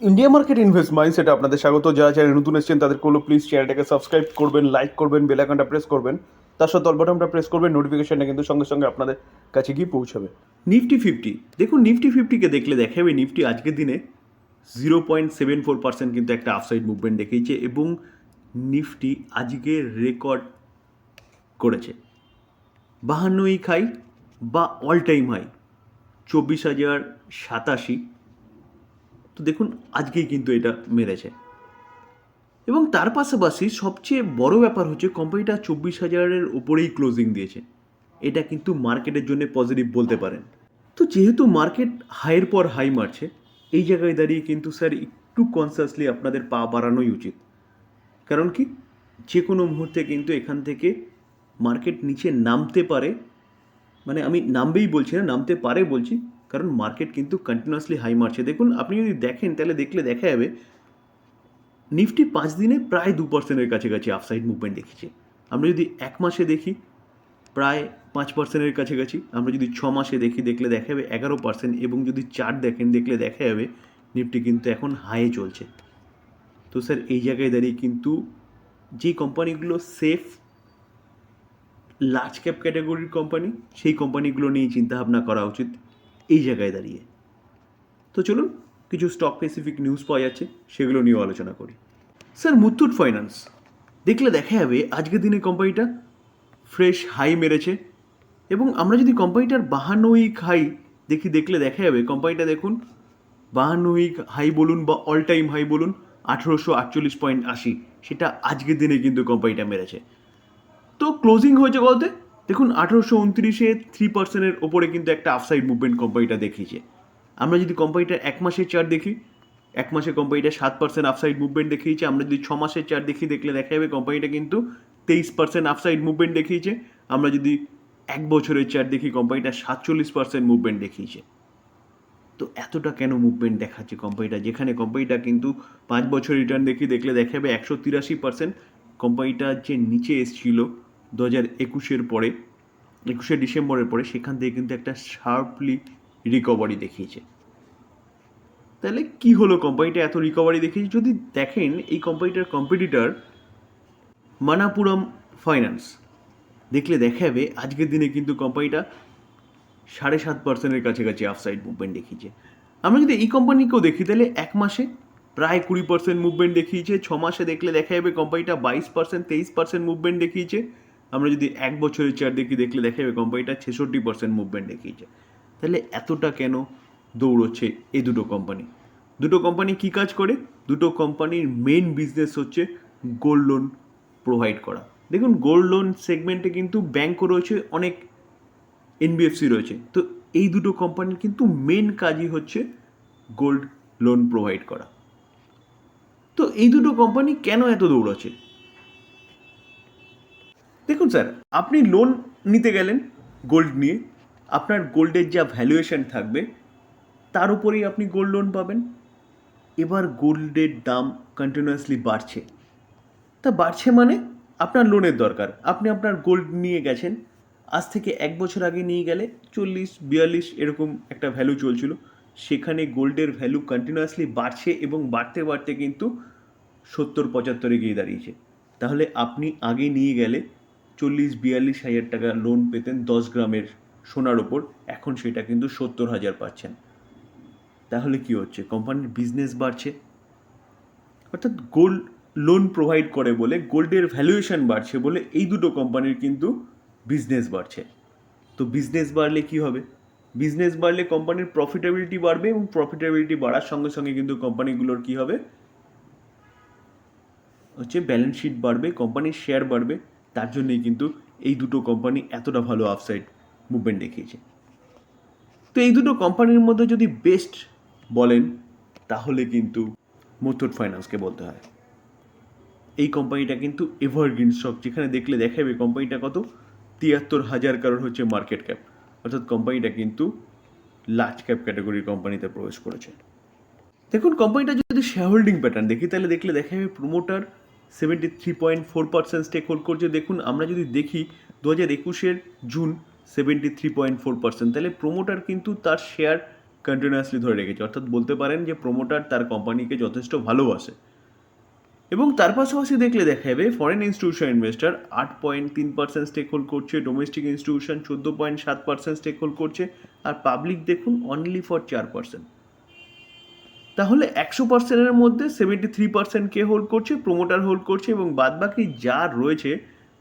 India market invest মাইন্ডসেটে আপনাদের স্বাগত। যারা চ্যানেল নতুন এসেছেন, তাদের কোনো প্লিজ চ্যানেলটাকে সাবস্ক্রাইব করবেন লাইক করবেন বেল আইকনটা প্রেস করবেন। তার সাথে অল বাটনটা প্রেস করবেন নোটিফিকেশনটা কিন্তু সঙ্গে সঙ্গে আপনাদের কাছে গিয়ে পৌঁছাবে। নিফটি ফিফটি দেখুন নিফটি ফিফটিকে দেখলে দেখা যাবে নিফটি আজকের দিনে zero point seven four percent কিন্তু একটা আফসাইড মুভমেন্ট দেখিয়েছে এবং নিফটি আজকে রেকর্ড করেছে। বাহান্ন উইক হাই বা অল টাইম হাই চব্বিশ হাজার সাতাশি। তো দেখুন, আজকেই কিন্তু এটা মেরেছে। এবং তার পাশাপাশি সবচেয়ে বড় ব্যাপার হচ্ছে কোম্পানিটা চব্বিশ হাজারের ওপরেই ক্লোজিং দিয়েছে। এটা কিন্তু মার্কেটের জন্য পজিটিভ বলতে পারেন। তো যেহেতু মার্কেট হাইয়ের পর হাই মারছে, এই জায়গায় দাঁড়িয়ে কিন্তু স্যার একটু কনসিয়াসলি আপনাদের পা বাড়ানোই উচিত। কারণ কি? যে কোনো মুহূর্তে কিন্তু এখান থেকে মার্কেট নিচে নামতে পারে। মানে আমি নামবেই বলছি না, নামতে পারে বলছি কারণ মার্কেট কিন্তু কন্টিনিউয়াসলি হাই মারছে। দেখুন, আপনি যদি দেখেন, তাহলে দেখলে দেখা যাবে নিফটি পাঁচ দিনে প্রায় দু পার্সেন্টের কাছাকাছি আপসাইড মুভমেন্ট দেখেছি। আমরা যদি এক মাসে দেখি, প্রায় পাঁচ পার্সেন্টের কাছাকাছি। আমরা যদি ছ মাসে দেখি, দেখলে দেখা যাবে এগারো পার্সেন্ট এবং যদি চার দেখেন, দেখলে দেখা যাবে নিফটি কিন্তু এখন হাইয়ে চলছে। তো স্যার এই জায়গায় দাঁড়িয়ে কিন্তু যে কোম্পানিগুলো সেফ লার্জ ক্যাপ ক্যাটাগরির কোম্পানি সেই কোম্পানিগুলো নিয়ে চিন্তাভাবনা করা উচিত। এই জায়গায় দাঁড়িয়ে। তো চলুন কিছু স্টক স্পেসিফিক নিউজ পাওয়া যাচ্ছে, সেগুলো নিয়েও আলোচনা করি। স্যার, মুথুট ফাইন্যান্স দেখলে দেখা যাবে, আজকের দিনে কোম্পানিটা ফ্রেশ হাই মেরেছে। এবং আমরা যদি কোম্পানিটার বাহান্ন উইক হাই দেখি, দেখলে দেখা যাবে কোম্পানিটা দেখুন বাহান্ন উইক হাই বলুন বা অল টাইম হাই বলুন, আঠেরোশো আটচল্লিশ পয়েন্ট আশি। সেটা আজকের দিনে কিন্তু কোম্পানিটা মেরেছে। তো ক্লোজিং হয়েছে কততে দেখুন, আঠেরোশো উনত্রিশে থ্রি পার্সেন্টের ওপরে কিন্তু একটা আফসাইড মুভমেন্ট কোম্পানিটা দেখিয়েছে। আমরা যদি কোম্পানিটার এক মাসের চার দেখি, এক মাসে কোম্পানিটা সাত পার্সেন্ট আফসাইড মুভমেন্ট দেখিয়েছে। আমরা যদি ছ মাসের চার্ট দেখি, দেখলে দেখা যাবে কোম্পানিটা কিন্তু তেইশ পার্সেন্ট আফসাইড মুভমেন্ট দেখিয়েছে। আমরা যদি এক বছরের চার্ট দেখি কোম্পানিটা সাতচল্লিশ পার্সেন্ট মুভমেন্ট দেখিয়েছে। তো এতটা কেন মুভমেন্ট দেখাচ্ছে কোম্পানিটা যেখানে কোম্পানিটা কিন্তু পাঁচ বছর রিটার্ন দেখি, দেখলে দেখা যাবে একশো তিরাশি পার্সেন্ট কোম্পানিটা যে নিচে এসেছিল দু হাজার একুশের পরে, একুশে ডিসেম্বরের পরে সেখান থেকে কিন্তু একটা শার্পলি রিকভারি দেখিয়েছে। তাহলে কি হলো কোম্পানিটা এত রিকভারি দেখিয়েছে? যদি দেখেন, এই কোম্পানিটার কম্পিটিটর মানাপুরম ফাইন্যান্স দেখলে দেখা যাবে আজকের দিনে কিন্তু কোম্পানিটা সাড়ে সাত পার্সেন্টের কাছাকাছি আফসাইড মুভমেন্ট দেখিয়েছে। আমরা যদি এই কোম্পানিকেও দেখি, তাহলে এক মাসে প্রায় কুড়ি পার্সেন্ট মুভমেন্ট দেখিয়েছে। ছ মাসে দেখলে দেখা যাবে কোম্পানিটা বাইশ পার্সেন্ট, তেইশ পার্সেন্ট মুভমেন্ট দেখিয়েছে। আমরা যদি এক বছরের চার দেখি, দেখলে দেখা যাবে কোম্পানিটা ছেষট্টি পার্সেন্ট মুভমেন্ট দেখিয়েছে। তাহলে এতটা কেন দৌড়চ্ছে এই দুটো কোম্পানি দুটো কোম্পানি কি কাজ করে? দুটো কোম্পানির মেন বিজনেস হচ্ছে গোল্ড লোন প্রোভাইড করা। দেখুন গোল্ড লোন সেগমেন্টে কিন্তু ব্যাঙ্কও রয়েছে, অনেক এনবিএফসি রয়েছে। তো এই দুটো কোম্পানির কিন্তু মেন কাজই হচ্ছে গোল্ড লোন প্রোভাইড করা। তো এই দুটো কোম্পানি কেন এত দৌড়াচ্ছে? দেখুন স্যার, আপনি লোন নিতে গেলেন গোল্ড নিয়ে, আপনার গোল্ডের যা ভ্যালুয়েশন থাকবে, তার উপরেই আপনি গোল্ড লোন পাবেন। এবার গোল্ডের দাম কন্টিনিউয়াসলি বাড়ছে। তা বাড়ছে মানে আপনার লোনের দরকার। আপনি আপনার গোল্ড নিয়ে গেছেন, আজ থেকে এক বছর আগে নিয়ে গেলে চল্লিশ, বিয়াল্লিশ এরকম একটা ভ্যালু চলছিল। সেখানে গোল্ডের ভ্যালু কন্টিনিউয়াসলি বাড়ছে এবং বাড়তে বাড়তে কিন্তু সত্তর, পঁচাত্তরে গিয়ে দাঁড়িয়েছে। তাহলে আপনি আগে নিয়ে গেলে চল্লিশ, বিয়াল্লিশ হাজার টাকা লোন পেতেন দশ গ্রামের সোনার ওপর। এখন সেটা কিন্তু সত্তর হাজার পাচ্ছেন। তাহলে কি হচ্ছে? কোম্পানির বিজনেস বাড়ছে। অর্থাৎ গোল্ড লোন প্রোভাইড করে বলে গোল্ডের ভ্যালুয়েশন বাড়ছে বলে এই দুটো কোম্পানির কিন্তু বিজনেস বাড়ছে। তো বিজনেস বাড়লে কি হবে? বিজনেস বাড়লে কোম্পানির প্রফিটেবিলিটি বাড়বে এবং প্রফিটেবিলিটি বাড়ার সঙ্গে সঙ্গে কিন্তু কোম্পানিগুলোর কি হবে? হচ্ছে ব্যালেন্স শিট বাড়বে, কোম্পানির শেয়ার বাড়বে। তার জন্যই কিন্তু এই দুটো কোম্পানি এতটা ভালো আপসাইড মুভমেন্ট দেখিয়েছে। তো এই দুটো কোম্পানির মধ্যে যদি বেস্ট বলেন, তাহলে কিন্তু মুথুট ফাইন্যান্সকে বলতে হয়। এই কোম্পানিটা কিন্তু এভারগ্রিন স্টক যেখানে দেখলে দেখাবে কোম্পানিটা কত? তিয়াত্তর হাজার কারোর হচ্ছে মার্কেট ক্যাপ অর্থাৎ কোম্পানিটা কিন্তু লার্জ ক্যাপ ক্যাটাগরির কোম্পানিতে প্রবেশ করেছে। দেখুন কোম্পানিটা যদি শেয়ার হোল্ডিং প্যাটার্ন দেখি, তাহলে দেখলে দেখা যাবে promoter seventy three point four percent stake hold করছে দেখুন, আমরা যদি দেখি দু হাজার একুশের June seventy three point four percent তাহলে প্রোমোটার কিন্তু তার শেয়ার কন্টিনিউয়াসলি ধরে রেখেছে। অর্থাৎ বলতে পারেন যে প্রোমোটার তার কোম্পানিকে যথেষ্ট ভালোবাসে। এবং তার পাশাপাশি দেখলে দেখা যাবে ফরেন ইনস্টিটিউশন ইনভেস্টর আট পয়েন্ট তিন পার্সেন্ট স্টেক হোল্ড করছে ডোমেস্টিক ইনস্টিটিউশন চোদ্দ পয়েন্ট সাত পার্সেন্ট স্টেক হোল্ড করছে, আর পাবলিক দেখুন অনলি ফর চার পার্সেন্ট তাহলে একশো পার্সেন্টের মধ্যে সেভেন্টি থ্রি পার্সেন্ট কে হোল্ড করছে প্রোমোটার হোল্ড করছে এবং বাদবাকি যা রয়েছে,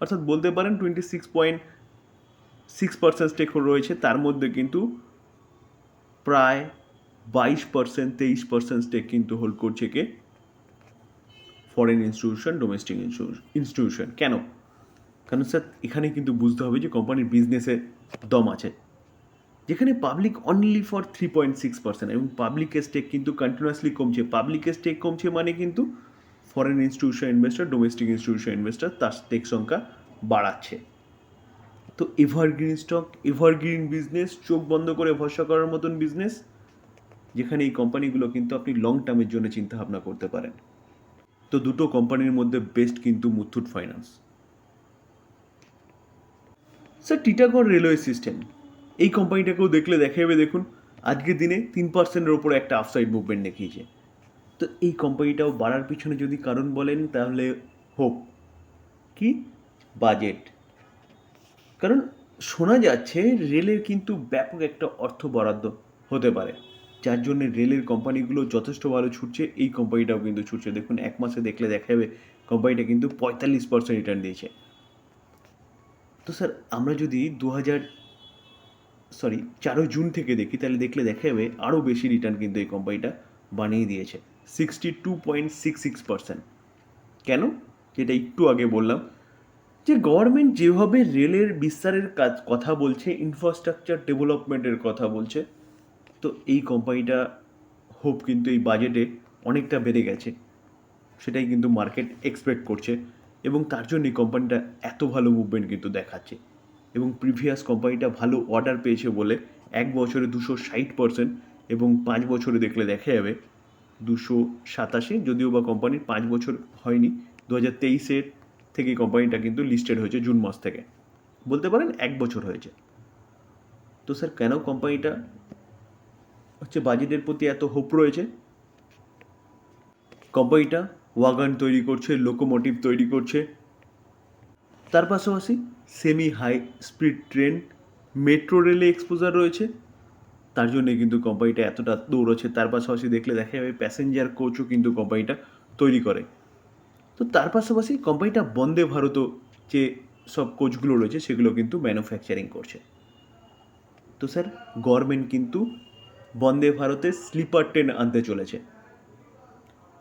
অর্থাৎ বলতে পারেন twenty six point six percent stake রয়েছে, তার মধ্যে কিন্তু প্রায় বাইশ পার্সেন্ট তেইশ পার্সেন্ট স্টেক কিন্তু হোল্ড করছে কে? ফরেন ইনস্টিটিউশন ডোমেস্টিক ইনস্টিটিউশন কেন? কারণ স্যার এখানে কিন্তু বুঝতে হবে যে কোম্পানির বিজনেসে দম আছে। যেখানে public only for three point six percent এবং পাবলিকের স্টেক কিন্তু কন্টিনিউয়াসলি কমছে। পাবলিকের স্টেক কমছে মানে কিন্তু foreign institution investor domestic institution investor তার স্টেক সংখ্যা বাড়াচ্ছে। তো এভারগ্রিন স্টক এভারগ্রিন বিজনেস চোখ বন্ধ করে ভরসা করার মতন বিজনেস যেখানে এই কোম্পানিগুলো কিন্তু আপনি লং টার্মের জন্য চিন্তা ভাবনা করতে পারেন। তো দুটো কোম্পানির মধ্যে বেস্ট কিন্তু Muthoot finance sir Titagarh railway system এই কোম্পানিটাকেও দেখলে দেখা যাবে দেখুন আজকের দিনে তিন পার্সেন্টের ওপরে একটা আফসাইড মুভমেন্ট দেখিয়েছে। তো এই কোম্পানিটাও বাড়ার পিছনে যদি কারণ বলেন, তাহলে হোপ কি? বাজেট কারণ শোনা যাচ্ছে, রেলের কিন্তু ব্যাপক একটা অর্থ বরাদ্দ হতে পারে। যার জন্য রেলের কোম্পানিগুলো যথেষ্ট ভালো ছুটছে, এই কোম্পানিটাও কিন্তু ছুটছে। দেখুন, এক মাসে দেখলে দেখা যাবে কোম্পানিটা কিন্তু পঁয়তাল্লিশ পার্সেন্ট রিটার্ন দিয়েছে। তো স্যার, আমরা যদি দু হাজার সরি চারই জুন থেকে দেখি, তাহলে দেখলে দেখা যাবে, আরও বেশি রিটার্ন কিন্তু এই কোম্পানিটা বানিয়ে দিয়েছে। Sixty two point six six percent কেন? যেটা একটু আগে বললাম, যে গভর্নমেন্ট যেভাবে রেলের বিস্তারের কাজ কথা বলছে ইনফ্রাস্ট্রাকচার ডেভেলপমেন্টের কথা বলছে, তো এই কোম্পানিটা হোপ কিন্তু এই বাজেটে অনেকটা বেড়ে গেছে। সেটাই কিন্তু মার্কেট এক্সপেক্ট করছে, এবং তার জন্য এই কোম্পানিটা এত ভালো মুভমেন্ট কিন্তু দেখাচ্ছে। এবং প্রিভিয়াস কোম্পানিটা ভালো অর্ডার পেয়েছে বলে এক বছরে দুশো ষাট পার্সেন্ট এবং পাঁচ বছরে দেখলে দেখা যাবে দুশো সাতাশে, যদিও বা কোম্পানির পাঁচ বছর হয়নি দু হাজার তেইশের থেকে কোম্পানিটা কিন্তু লিস্টেড হয়েছে জুন মাস থেকে। বলতে পারেন এক বছর হয়েছে। তো স্যার কেন কোম্পানিটা হচ্ছে বাজেটের প্রতি এত হোপ রয়েছে? কোম্পানিটা ওয়াগান তৈরি করছে লোকোমোটিভ তৈরি করছে। তার পাশাপাশি semi high speed train metro রেলে এক্সপোজার রয়েছে। তার জন্য কিন্তু কোম্পানিটা এতটা দৌড়চ্ছে। তার পাশাপাশি দেখলে দেখা যাবে প্যাসেঞ্জার কোচও কিন্তু কোম্পানিটা তৈরি করে। তো তার পাশাপাশি কোম্পানিটা বন্দে ভারতও যে সব কোচগুলো রয়েছে, সেগুলো কিন্তু ম্যানুফ্যাকচারিং করছে। তো স্যার গভর্নমেন্ট কিন্তু বন্দে ভারতের স্লিপার ট্রেন আনতে চলেছে।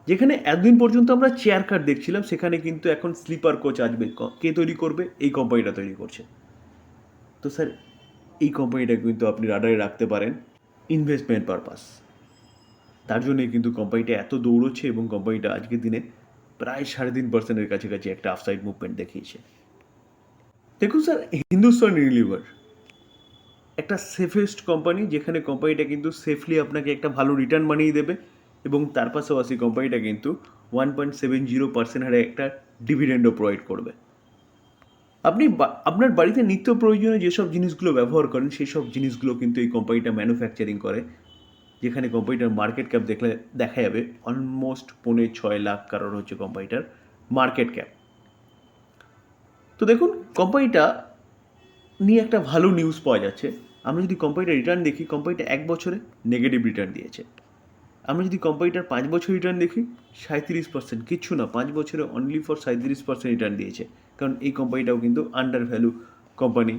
যেখানে এতদিন পর্যন্ত আমরা চেয়ার কার দেখছিলাম, সেখানে কিন্তু এখন স্লিপার কোচ আসবে। কে তৈরি করবে? এই কোম্পানিটা তৈরি করছে। তো স্যার এই কোম্পানিটা কিন্তু আপনি রাডারে রাখতে পারেন ইনভেস্টমেন্ট পারপাস তার জন্যই কিন্তু কোম্পানিটা এত দৌড়চ্ছে এবং কোম্পানিটা আজকের দিনে প্রায় সাড়ে তিন পার্সেন্টের কাছাকাছি একটা আফসাইড মুভমেন্ট দেখিয়েছে। দেখুন স্যার হিন্দুস্তান ইউনিলিভার একটা সেফেস্ট কোম্পানি যেখানে কোম্পানিটা কিন্তু সেফলি আপনাকে একটা ভালো রিটার্ন বানিয়ে দেবে। এবং তার পাশাপাশি কোম্পানিটা কিন্তু one point seven zero percent হারে একটা ডিভিডেন্ডও প্রোভাইড করবে। আপনি আপনার বাড়িতে নিত্য প্রয়োজনীয় যেসব জিনিসগুলো ব্যবহার করেন সেই সব জিনিসগুলো কিন্তু এই কোম্পানিটা ম্যানুফ্যাকচারিং করে, যেখানে কোম্পানিটার মার্কেট ক্যাপ দেখলে দেখা যাবে অলমোস্ট পৌনে ছয় লাখ কারণ হচ্ছে কোম্পানিটার মার্কেট ক্যাপ তো দেখুন কোম্পানিটা নিয়ে একটা ভালো নিউজ পাওয়া যাচ্ছে। আমরা যদি কোম্পানিটার রিটার্ন দেখি কোম্পানিটা এক বছরে নেগেটিভ রিটার্ন দিয়েছে। আমরা যদি কোম্পানিটার পাঁচ বছর রিটার্ন দেখি সাঁত্রিশ পার্সেন্ট কিচ্ছু না, পাঁচ বছরে অনলি ফর সাঁত্রিশ পার্সেন্ট রিটার্ন দিয়েছে। কারণ এই কোম্পানিটাও কিন্তু আন্ডার ভ্যালু কোম্পানি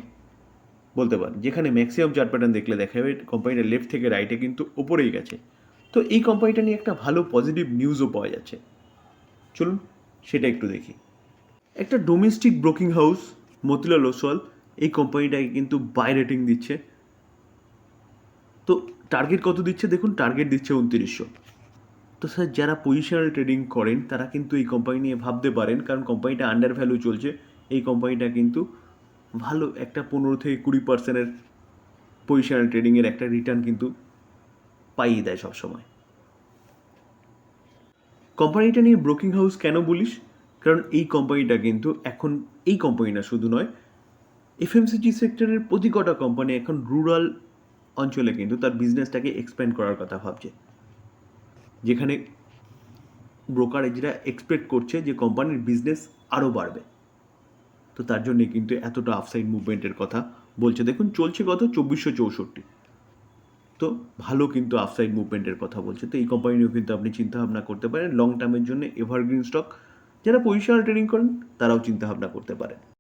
বলতে পারেন যেখানে ম্যাক্সিমাম চার্ট প্যাটার্ন দেখলে দেখা যাবে কোম্পানিটা লেফট থেকে রাইটে কিন্তু ওপরেই গেছে। তো এই কোম্পানিটা নিয়ে একটা ভালো পজিটিভ নিউজও পাওয়া যাচ্ছে। চলুন সেটা একটু দেখি। একটা domestic broking house Motilal Oswal, এই কোম্পানিটাকে কিন্তু বাই রেটিং দিচ্ছে। তো টার্গেট কত দিচ্ছে? দেখুন টার্গেট দিচ্ছে উনত্রিশশো। তো স্যার যারা পজিশনাল ট্রেডিং করেন, তারা কিন্তু এই কোম্পানি নিয়ে ভাবতে পারেন, কারণ কোম্পানিটা আন্ডার ভ্যালু চলছে। এই কোম্পানিটা কিন্তু ভালো একটা পনেরো থেকে কুড়ি পার্সেন্টের পজিশনাল ট্রেডিংয়ের একটা রিটার্ন কিন্তু পাইয়ে দেয় সবসময়। কোম্পানিটা নিয়ে ব্রোকিং হাউস কেন বলিস কারণ এই কোম্পানিটা কিন্তু এখন, এই কোম্পানিটা শুধু নয় এফএমসিজি সেক্টরের প্রতি কটা কোম্পানি এখন রুরাল অঞ্চলে কিন্তু তার বিজনেসটাকে এক্সপ্যান্ড করার কথা ভাবছে। যেখানে ব্রোকারেজরা এক্সপেক্ট করছে যে কোম্পানির বিজনেস আরও বাড়বে। তো তার জন্যে কিন্তু এতটা আফসাইড মুভমেন্টের কথা বলছে। দেখুন, চলছে কত? চব্বিশশো চৌষট্টি। তো ভালো কিন্তু আফসাইড মুভমেন্টের কথা বলছে। তো এই কোম্পানি নিয়েও কিন্তু আপনি চিন্তা ভাবনা করতে পারেন। লং টার্মের জন্য এভারগ্রিন স্টক যারা পজিশনাল ট্রেডিং করেন, তারাও চিন্তা ভাবনা করতে পারেন।